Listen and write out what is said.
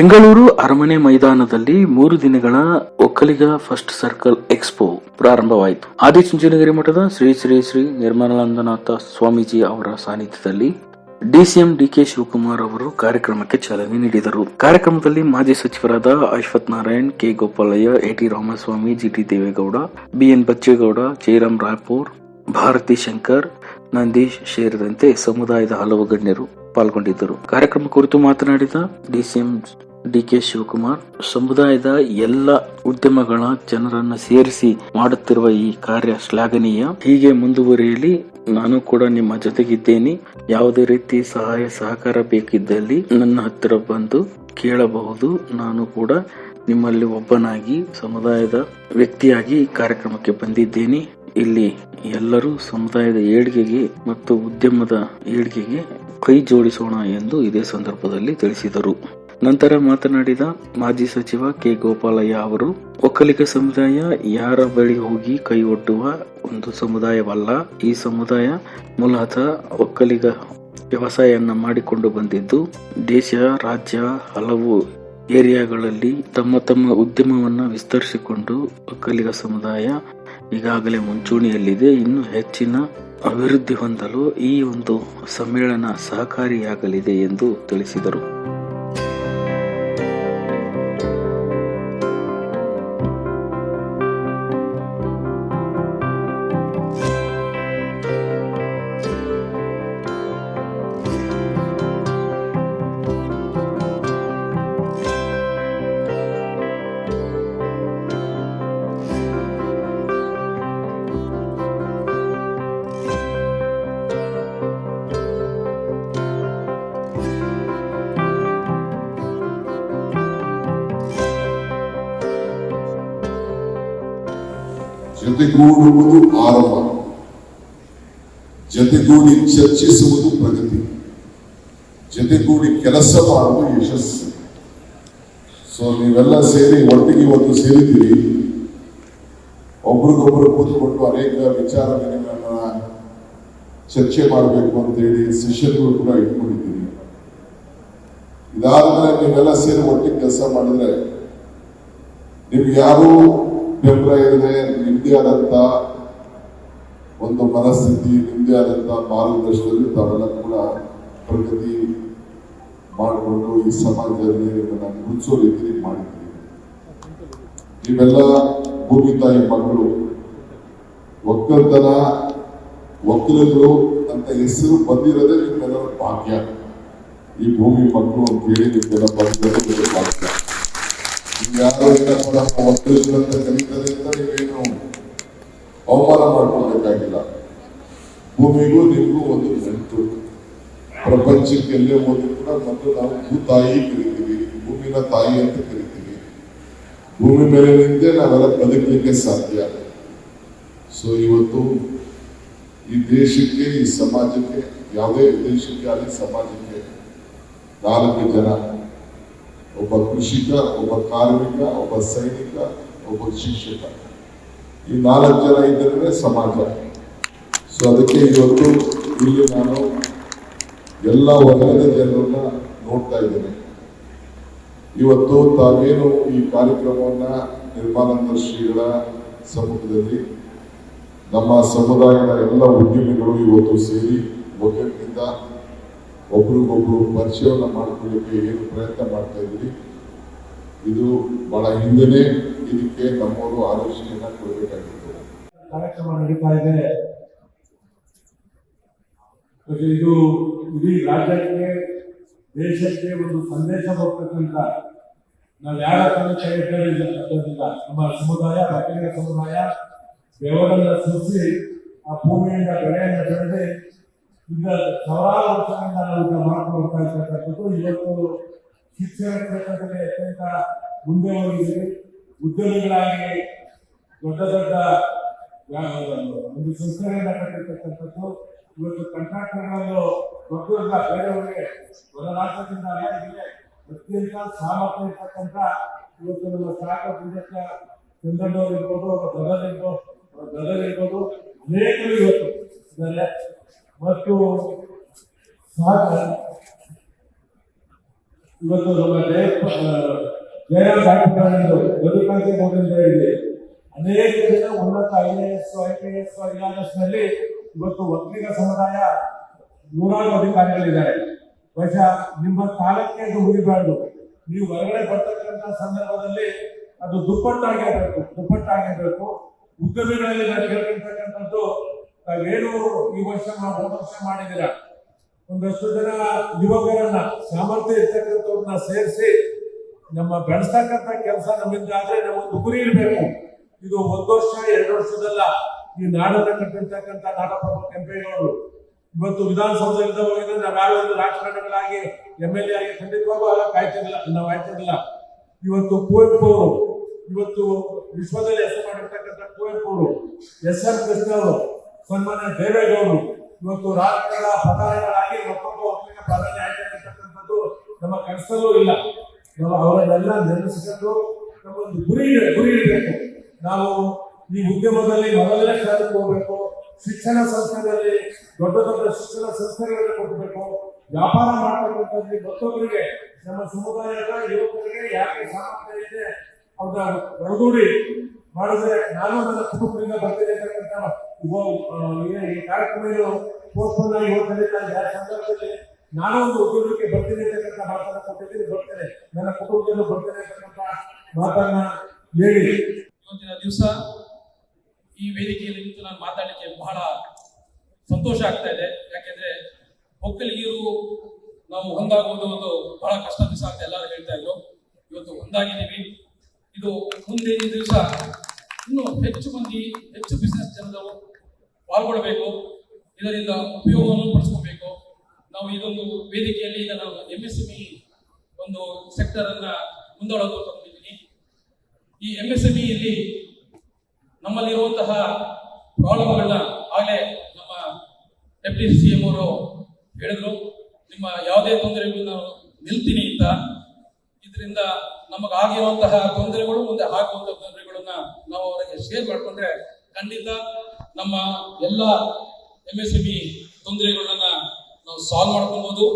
ಬೆಂಗಳೂರು ಅರಮನೆ ಮೈದಾನದಲ್ಲಿ ಮೂರು ದಿನಗಳ ಒಕ್ಕಲಿಗ ಫಸ್ಟ್ ಸರ್ಕಲ್ ಎಕ್ಸ್ಪೋ ಪ್ರಾರಂಭವಾಯಿತು. ಆದಿಚುಂಚನಗಿರಿ ಮಠದ ಶ್ರೀ ಶ್ರೀ ಶ್ರೀ ನಿರ್ಮಲಾನಂದನಾಥ ಸ್ವಾಮೀಜಿ ಅವರ ಸಾನ್ನಿಧ್ಯದಲ್ಲಿ ಡಿಸಿಎಂ ಡಿಕೆ ಶಿವಕುಮಾರ್ ಅವರು ಕಾರ್ಯಕ್ರಮಕ್ಕೆ ಚಾಲನೆ ನೀಡಿದರು. ಕಾರ್ಯಕ್ರಮದಲ್ಲಿ ಮಾಜಿ ಸಚಿವರಾದ Ashwath Narayan, K Gopalaiah A T Ramaswamy G T Devegowda B N Bachegowda Jayaram Raipur, Bharathi Shankar, Nandish ಸೇರಿದಂತೆ ಸಮುದಾಯದ ಹಲವು ಗಣ್ಯರು ಪಾಲ್ಗೊಂಡಿದ್ದರು. ಕಾರ್ಯಕ್ರಮ ಕುರಿತು ಮಾತನಾಡಿದ ಡಿಸಿಎಂ ಡಿಕೆ ಶಿವಕುಮಾರ್, ಸಮುದಾಯದ ಎಲ್ಲ ಉದ್ಯಮಗಳ ಜನರನ್ನು ಸೇರಿಸಿ ಮಾಡುತ್ತಿರುವ ಈ ಕಾರ್ಯ ಶ್ಲಾಘನೀಯ. ಹೀಗೆ ಮುಂದುವರಿಯಲಿ, ನಾನು ಕೂಡ ನಿಮ್ಮ ಜೊತೆಗಿದ್ದೇನೆ. ಯಾವುದೇ ರೀತಿ ಸಹಾಯ, ಸಹಕಾರ ಬೇಕಿದ್ದಲ್ಲಿ ನನ್ನ ಹತ್ತಿರ ಬಂದು ಕೇಳಬಹುದು. ನಾನು ಕೂಡ ನಿಮ್ಮಲ್ಲಿ ಒಬ್ಬನಾಗಿ, ಸಮುದಾಯದ ವ್ಯಕ್ತಿಯಾಗಿ ಕಾರ್ಯಕ್ರಮಕ್ಕೆ ಬಂದಿದ್ದೇನೆ. ಇಲ್ಲಿ ಎಲ್ಲರೂ ಸಮುದಾಯದ ಏಳಿಗೆಗೆ ಮತ್ತು ಉದ್ಯಮದ ಏಳಿಗೆಗೆ ಕೈ ಜೋಡಿಸೋಣ ಎಂದು ಇದೇ ಸಂದರ್ಭದಲ್ಲಿ ತಿಳಿಸಿದರು. ನಂತರ ಮಾತನಾಡಿದ ಮಾಜಿ ಸಚಿವ ಕೆ ಗೋಪಾಲಯ್ಯ ಅವರು, ಒಕ್ಕಲಿಗ ಸಮುದಾಯ ಯಾರ ಬಳಿ ಹೋಗಿ ಕೈ ಒಡ್ಡುವ ಒಂದು ಸಮುದಾಯವಲ್ಲ, ಈ ಸಮುದಾಯ ಮೂಲತಃ ಒಕ್ಕಲಿಗ ವ್ಯವಸಾಯವನ್ನು ಮಾಡಿಕೊಂಡು ಬಂದಿದ್ದು, ದೇಶ, ರಾಜ್ಯ ಹಲವು ಏರಿಯಾಗಳಲ್ಲಿ ತಮ್ಮ ತಮ್ಮ ಉದ್ಯಮವನ್ನು ವಿಸ್ತರಿಸಿಕೊಂಡು ಒಕ್ಕಲಿಗ ಸಮುದಾಯ ಈಗಾಗಲೇ ಮುಂಚೂಣಿಯಲ್ಲಿದೆ. ಇನ್ನು ಹೆಚ್ಚಿನ ಅಭಿವೃದ್ಧಿ ಹೊಂದಲು ಈ ಒಂದು ಸಮ್ಮೇಳನ ಸಹಕಾರಿಯಾಗಲಿದೆ ಎಂದು ತಿಳಿಸಿದರು. ಜೊತೆಗೂಡುವುದು ಆರಂಭ. ಜೊತೆಗೂಡಿ ಚರ್ಚಿಸುವುದು ಪ್ರಗತಿ. ಜೊತೆಗೂಡಿ ಕೆಲಸ ಮಾಡುವುದು ಯಶಸ್ಸು. ಸೊ ನೀವೆಲ್ಲ ಸೇರಿ ಒಟ್ಟಿಗೆ ಇವತ್ತು ಸೇರಿದ್ದೀರಿ. ಒಬ್ರಿಗೊಬ್ರು ಕೂತ್ಕೊಂಡು ಅನೇಕ ವಿಚಾರ ವಿನಿಮಯಗಳನ್ನ ಚರ್ಚೆ ಮಾಡಬೇಕು ಅಂತೇಳಿ ಸೆಷನ್ಗಳು ಕೂಡ ಇಟ್ಕೊಂಡಿದ್ದೀರಿ. ಇದಾದ್ಮೇಲೆ ನೀವೆಲ್ಲ ಸೇರಿ ಒಟ್ಟಿಗೆ ಕೆಲಸ ಮಾಡಿದ್ರೆ ನಿಮ್ಗೆ ಯಾರು ಬೆಂಬಲ ನಿಮ್ದೇ ಆದಂತ ಒಂದು ಮನಸ್ಥಿತಿ ನಿಮ್ದೇ ಆದಂತ ಮಾರ್ಗದರ್ಶನದಲ್ಲಿ ತಾವೆಲ್ಲ ಕೂಡ ಪ್ರಗತಿ ಮಾಡಿಕೊಂಡು ಈ ಸಮಾಜದಲ್ಲಿ ನಿಮ್ಮನ್ನ ರೀತಿ ಮಾಡಿದ್ದೀವಿ ನೀವೆಲ್ಲ ಭೂಮಿ ತಾಯಿ ಮಕ್ಕಳು, ಒಕ್ಕಲ್ತನ, ಒಕ್ಕಲಿಗರು ಅಂತ ಹೆಸರು ಬಂದಿರೋದೇ ನಿಮ್ಮೆಲ್ಲರ ಭಾಗ್ಯ. ಈ ಭೂಮಿ ಮಕ್ಕಳು ಅಂತ ಹೇಳಿ ನಿಮ್ಮೆಲ್ಲ ಬಂದಿರೋದು ಭಾಗ್ಯ. ಯಾರು ಇಲ್ಲ ಅಂತ ಅವಮಾನ ಮಾಡ್ಕೊಳ್ಬೇಕಾಗಿಲ್ಲ ಭೂಮಿಗೂ ನಿಮಗೂ ಒಂದು ನಂಟು ಪ್ರಪಂಚಕ್ಕೆ ಎಲ್ಲೇ ಹೋದ್ರು ಕೂಡ ಮತ್ತು ನಾವು ಭೂತಾಯಿ ಕರಿತೀವಿ ಭೂಮಿನ ತಾಯಿ ಅಂತ ಕರಿತೀವಿ ಭೂಮಿ ಮೇಲೆ ನಿಂತೆ ನಾವೆಲ್ಲ ಬದುಕಲಿಕ್ಕೆ ಸಾಧ್ಯ. ಸೊ ಇವತ್ತು ಈ ದೇಶಕ್ಕೆ ಈ ಸಮಾಜಕ್ಕೆ ಯಾವುದೇ ದೇಶಕ್ಕೆ ಆಗಲಿ ಸಮಾಜಕ್ಕೆ ನಾಲ್ಕು ಜನ ಒಬ್ಬ ಕೃಷಿಕ, ಒಬ್ಬ ಕಾರ್ಮಿಕ, ಒಬ್ಬ ಸೈನಿಕ, ಒಬ್ಬ ಶಿಕ್ಷಕ. ಈ ನಾಲ್ಕು ಜನ ಇದ್ದರೆ ಸಮಾಜ. ಸೊ ಅದಕ್ಕೆ ಇವತ್ತು ಇಲ್ಲಿ ನಾನು ಎಲ್ಲ ವರ್ಗದ ಜನರನ್ನ ನೋಡ್ತಾ ಇದ್ದೇನೆ. ಇವತ್ತು ತಾವೇನು ಈ ಕಾರ್ಯಕ್ರಮವನ್ನ ನಿರ್ಮಾನಂದ ಶ್ರೀಗಳ ಸಮ್ಮುಖದಲ್ಲಿ ನಮ್ಮ ಸಮುದಾಯದ ಎಲ್ಲ ಉದ್ಯಮಿಗಳು ಇವತ್ತು ಸೇರಿ ಒಗ್ಗಟ್ಟಿನಿಂದ ಒಬ್ರಿಗೊಬ್ರು ಪರಿಚಯವನ್ನು ಮಾಡ್ಕೊಳ್ಳಿಕ್ಕೆ ಏನು ಪ್ರಯತ್ನ ಮಾಡ್ತಾ ಇದ್ರಿ ಇದು ಬಹಳ ಹಿಂದೆನೆ ಇದಕ್ಕೆ ನಮ್ಮವರು ಆಲೋಚನೆಯನ್ನ ಕೊಡಬೇಕಾಗಿತ್ತು. ಕಾರ್ಯಕ್ರಮ ನಡೀತಾ ಇದೆ. ಇದು ಇಡೀ ರಾಜ್ಯಕ್ಕೆ, ದೇಶಕ್ಕೆ ಒಂದು ಸಂದೇಶ ಹೋಗ್ತಕ್ಕಂಥ ನಾವು ಯಾರ ಕೈ ಹಿಡಿಯೋದಿಲ್ಲ ನಮ್ಮ ಸಮುದಾಯ ಒಕ್ಕಲಿಗ ಸಮುದಾಯ ಬೆವರನ್ನ ಸೂಚಿಸಿ ಆ ಭೂಮಿಯಿಂದ ಬೆಳೆಯನ್ನು ಬೆಳೆದು ಈಗ ಸಾವಿರಾರು ವರ್ಷಗಳಿಂದ ನಾವು ಇದನ್ನ ಮಾಡ್ಕೊಂಡು ಬರ್ತಾ ಇರ್ತಕ್ಕಂಥದ್ದು ಇವತ್ತು ಶಿಕ್ಷಣ ಕ್ಷೇತ್ರದಲ್ಲಿ ಅತ್ಯಂತ ಮುಂದೆ ಹೋಗಿದ್ದೀವಿ ಉದ್ಯಮಿಗಳಾಗಿ ದೊಡ್ಡ ದೊಡ್ಡ ಒಂದು ಸಂಸ್ಥೆಗಳನ್ನ ಕಟ್ಟಿರ್ತಕ್ಕಂಥದ್ದು. ಇವತ್ತು ಕಂಟ್ರಾಕ್ಟರ್ಗಳನ್ನು ದೊಡ್ಡ ಬೇರೆಯವರಿಗೆ ಬದಲಾಟದಿಂದ ಅನೇಕರಿಗೆ ಅತ್ಯಂತ ಸಾಮರ್ಥ್ಯ ಇರ್ತಕ್ಕಂಥ ಇವತ್ತು ನಮ್ಮ ಸ್ಟಾರ್ಟ್ಅಪ್ ಇಂಡಸ್ಟ್ರಿ ಚಂದ್ರಣ್ಣವ್ರು ಇರ್ಬೋದು, ಅವರ ಬ್ರದರ್ ಇರ್ಬೋದು, ಅವರ ಬ್ರದರ್ ಇರ್ಬೋದು, ಅನೇಕರು ಇವತ್ತು ಇದ್ದಾರೆ. ಮತ್ತು ಇವತ್ತು ನಮ್ಮ ಜಯ ಜಯರಾಮ್ ಡಾಕ್ಟರ್ ಬದುಕಂತೆ ಹೋಗಿಂದ ಇದೆ ಅನೇಕ ಜನ ಉನ್ನತ I A S, I P ಎಸ್ನಲ್ಲಿ ಇವತ್ತು ಒಕ್ಕಲಿಗ ಸಮುದಾಯ ನೂರಾರು ಅಧಿಕಾರಿಗಳಿದ್ದಾರೆ. ಬಹುಶಃ ನಿಮ್ಮ ಕಾಲಕ್ಕೆ ಅದು ಮುಗಿಬಾರ್ದು ನೀವು ಹೊರಗಡೆ ಬರ್ತಕ್ಕಂಥ ಸಂದರ್ಭದಲ್ಲಿ ಅದು ದುಪ್ಪಟ್ಟಾಗಿರಬೇಕು ದುಪ್ಪಟ್ಟಾಗಿರಬೇಕು ಉದ್ಯಮಿಗಳಲ್ಲಿ ನಾನು ತಾವೇನು ಈ ವರ್ಷ ನಾವು ವರ್ಷ ಮಾಡಿದಿರ ಒಂದಷ್ಟು ಜನ ಯುವಕರನ್ನ, ಸಾಮರ್ಥ್ಯ ಇರ್ತಕ್ಕಂಥವ್ರನ್ನ ಸೇರಿಸಿ ನಮ್ಮ ಬೆಳೆಸ್ತಕ್ಕಂಥ ಕೆಲಸ ನಮ್ಮಿಂದ ಆದ್ರೆ ನಮ್ಮೊಂದು ಗುರಿ ಇರಬೇಕು ಇದು ಒಂದು ವರ್ಷ, ಎರಡು ವರ್ಷದಲ್ಲ, ಈ ನಾಡನ್ನ ಕಟ್ಟಿರ್ತಕ್ಕಂಥ ನಾಡಪ್ರಭು ಕೆಂಪೇಗೌಡರು ಇವತ್ತು ವಿಧಾನಸೌಧದಿಂದ ಹೋಗಿದ್ರೆ ನಾವು ಯಾವ್ಯಾವ ರಾಜಕಾರಣಗಳಾಗಿ ಎಂ ಎಲ್ ಎ ಆಗಿ ಖಂಡಿತವಾಗೂ ಅಲ್ಲ ಕಾಯ್ತಿರ್ಲಿಲ್ಲ ನಾವು ಆಯ್ತಿರ್ಲಿಲ್ಲ ಇವತ್ತು ಕುವೆಂಪು ಅವರು ಇವತ್ತು ವಿಶ್ವದಲ್ಲಿ ಹೆಸರು ಮಾಡಿರ್ತಕ್ಕಂಥ ಕುವೆಂಪು ಅವರು ಎಸ್ ಆರ್ ಕೃಷ್ಣ ಅವರು ಸನ್ಮಾನ್ಯ ದೇವೇಗೌಡರು ಇವತ್ತು ರಾಷ್ಟ್ರದ ಪ್ರಧಾನಿಗಳಾಗಿ ಮತ್ತೊಂದು ಒಕ್ಕಲಿಗ ಪ್ರಧಾನಿ ಆಯ್ಕೆ ನಮ್ಮ ಕನಸಲ್ಲೂ ಇಲ್ಲ. ನಾವು ಅವರನ್ನೆಲ್ಲ ನಿರ್ಮಿಸಿಕೊಂಡು ನಮ್ಮೊಂದು ಗುರಿ ಗುರಿ ಇರಬೇಕು. ನಾವು ಈ ಉದ್ಯಮದಲ್ಲಿ ಮೊದಲನೇ ಸ್ಥಾನಕ್ಕೆ ಹೋಗ್ಬೇಕು. ಶಿಕ್ಷಣ ಸಂಸ್ಥೆಗಳಲ್ಲಿ ದೊಡ್ಡ ದೊಡ್ಡ ಶಿಕ್ಷಣ ಸಂಸ್ಥೆಗಳನ್ನು ಕೊಡಬೇಕು. ವ್ಯಾಪಾರ ಮಾಡ್ತಕ್ಕಂಥದ್ದು ಮತ್ತೊಬ್ಬರಿಗೆ, ನಮ್ಮ ಸಮುದಾಯದ ಯುವಕರಿಗೆ ಯಾಕೆ ಸಾಮರ್ಥ್ಯ ಇದೆ, ಅವರ ಒಳಗೂಡಿ ಮಾಡಿದ್ರೆ ನಾನು ನನ್ನ ಕುಟುಂಬದಿಂದ ಬರ್ತೇನೆ ಅಂತಕ್ಕಂಥ ಈ- ಕಾರ್ಯಕ್ರಮ ಪೋಸ್ಟ್ಪೋನ್ ಆಗಿ ಹೋಗಿ ನಡೀತಾ ಇದೆ ಸಂದರ್ಭದಲ್ಲಿ ನಾನು ಒಂದು ಉದ್ಯೋಗಕ್ಕೆ ಬರ್ತೇನೆ ಅಂತಕ್ಕಂಥ ಮಾತನ್ನ ಕೊಟ್ಟಿದ್ದೀನಿ, ಬರ್ತೇನೆ. ನನ್ನ ಕುಟುಂಬದಿಂದ ಬರ್ತೇನೆ ಅಂತಕ್ಕಂಥ ಮಾತನ್ನ ಹೇಳಿ. ಇವತ್ತಿನ ದಿವಸ ಈ ವೇದಿಕೆಯಲ್ಲಿ ನಿಂತು ನಾನು ಮಾತಾಡಲಿಕ್ಕೆ ಬಹಳ ಸಂತೋಷ ಆಗ್ತಾ ಇದೆ. ಯಾಕೆಂದ್ರೆ ಒಕ್ಕಲಿಗರು ನಾವು ಹೊಂದಾಗುವುದು ಒಂದು ಬಹಳ ಕಷ್ಟ ದಿವಸ ಅಂತ ಎಲ್ಲರೂ ಹೇಳ್ತಾ ಇದ್ರು. ಇವತ್ತು ಹೊಂದಾಗಿದ್ದೀವಿ ಇದು ಮುಂದಿನ ದಿವಸ ಇನ್ನೂ ಹೆಚ್ಚು ಮಂದಿ, ಹೆಚ್ಚು ಬಿಸಿನೆಸ್ ಜನರು ಪಾಲ್ಗೊಳ್ಳಬೇಕು. ಇದರಿಂದ ಉಪಯೋಗವನ್ನು ಪಡಿಸ್ಕೋಬೇಕು. ನಾವು ಇದೊಂದು ವೇದಿಕೆಯಲ್ಲಿ ನಾವು ಎಂ ಎಸ್ ಎಂಇ ಒಂದು ಸೆಕ್ಟರ್ ಅನ್ನ ಮುಂದೊಳಗೆ ತಗೊಂಡಿದ್ದೀನಿ. ಈ ಎಂ ಎಸ್ ಎಂಇಯಲ್ಲಿ ನಮ್ಮಲ್ಲಿರುವಂತಹ ಪ್ರಾಬ್ಲಮ್ಗಳನ್ನ ಆಗಲೇ ನಮ್ಮ ಡೆಪ್ಟಿ ಸಿ ಎಂ ಅವರು ಹೇಳಿದ್ರು. ನಿಮ್ಮ ಯಾವುದೇ ತೊಂದರೆಗಳು ನಾನು ನಿಲ್ತೀನಿ ಅಂತ. ಇದರಿಂದ ನಮಗಾಗಿರುವಂತಹ ತೊಂದರೆಗಳು ಮುಂದೆ ಆಗುವಂತಹ ತೊಂದರೆಗಳನ್ನ ನಾವು ಅವರಿಗೆ ಶೇರ್ ಮಾಡಿಕೊಂಡ್ರೆ ಖಂಡಿತ ನಮ್ಮ ಎಲ್ಲ ಎಂ ಎಸ್ ಎಂಇ ತೊಂದರೆಗಳನ್ನ ನಾವು ಸಾಲ್ವ್ ಮಾಡ್ಕೊಬಹುದು